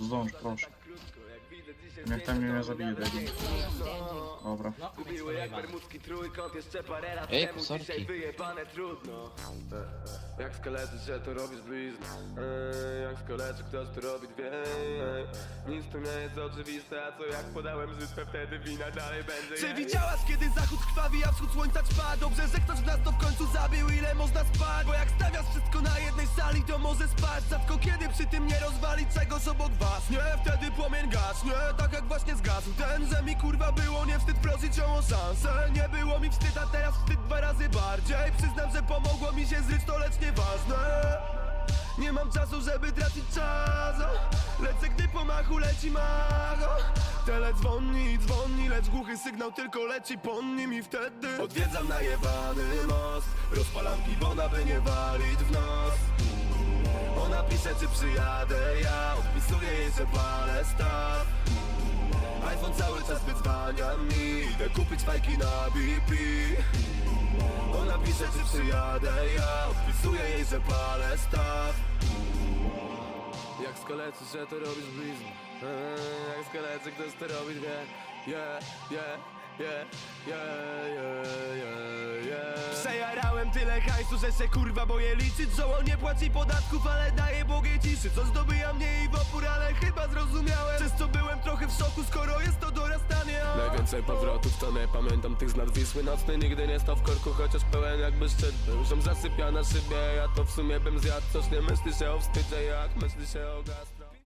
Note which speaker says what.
Speaker 1: Zdąż, proszę. Jak tam mnie nie zabije, debil. Dobra.
Speaker 2: No,
Speaker 3: Były jak bermudzki trójkąt, jeszcze parę lat
Speaker 2: Ej,
Speaker 3: temu
Speaker 2: sorki.
Speaker 3: Dzisiaj wyjebane trudno E, Jak skeleczy, że to robisz blizny E, Jak skeleczy, ktoś to robi dwie E, Nic tu nie jest oczywiste, a co jak podałem żytwę Wtedy wina dalej będzie
Speaker 4: Czy widziałaś kiedy zachód krwawi, a wschód słońca trwa? Dobrze, że ktoś w nas to w końcu zabił, ile można spać? Bo jak stawiasz na sali, to może spać. Rzadko kiedy przy tym nie rozwalić czegoś obok was. Nie, wtedy płomień gaśnie, tak jak właśnie zgasł. Ten, że mi kurwa było nie wstyd prosić ją o szansę. Nie było mi wstyd, a teraz wstyd dwa razy bardziej. Przyznam, że pomogło mi się zryć, to lecz nieważne. Nie mam czasu, żeby tracić czas. Lecę, gdy po machu leci macho Tele dzwoni, lecz głuchy sygnał tylko leci po nim i wtedy Odwiedzam najebany most. Rozpalam piwona, by nie walić czy przyjadę, ja? Odpisuję jej, że palę staw. iPhone cały czas wyzwania mi. Idę kupić fajki na BP ona pisze, czy przyjadę, ja? Odpisuję jej, że palę staw.
Speaker 3: Jak skeleczy, że to robisz blizny Eee, Jak skeleczy, ktoś to robi Yeah, yeah, yeah, yeah, yeah, yeah, yeah
Speaker 4: Przejarałem tyle hajsu, że się kurwa boję liczyć. Żoło nie płaci podatków, ale daje Bogie ciszy. Co zdobyja mnie i w opór, ale chyba zrozumiałem. Przez co byłem trochę w szoku, skoro jest to dorastanie a-
Speaker 3: Najwięcej powrotów to nie pamiętam. Tych z nad Wisły Nocny nigdy nie stał w korku, chociaż pełen jakby szczyt był. Ziom zasypia na szybie, ja to w sumie bym zjadł. Coś nie myśli się o wstydzie, jak myśli się o gaz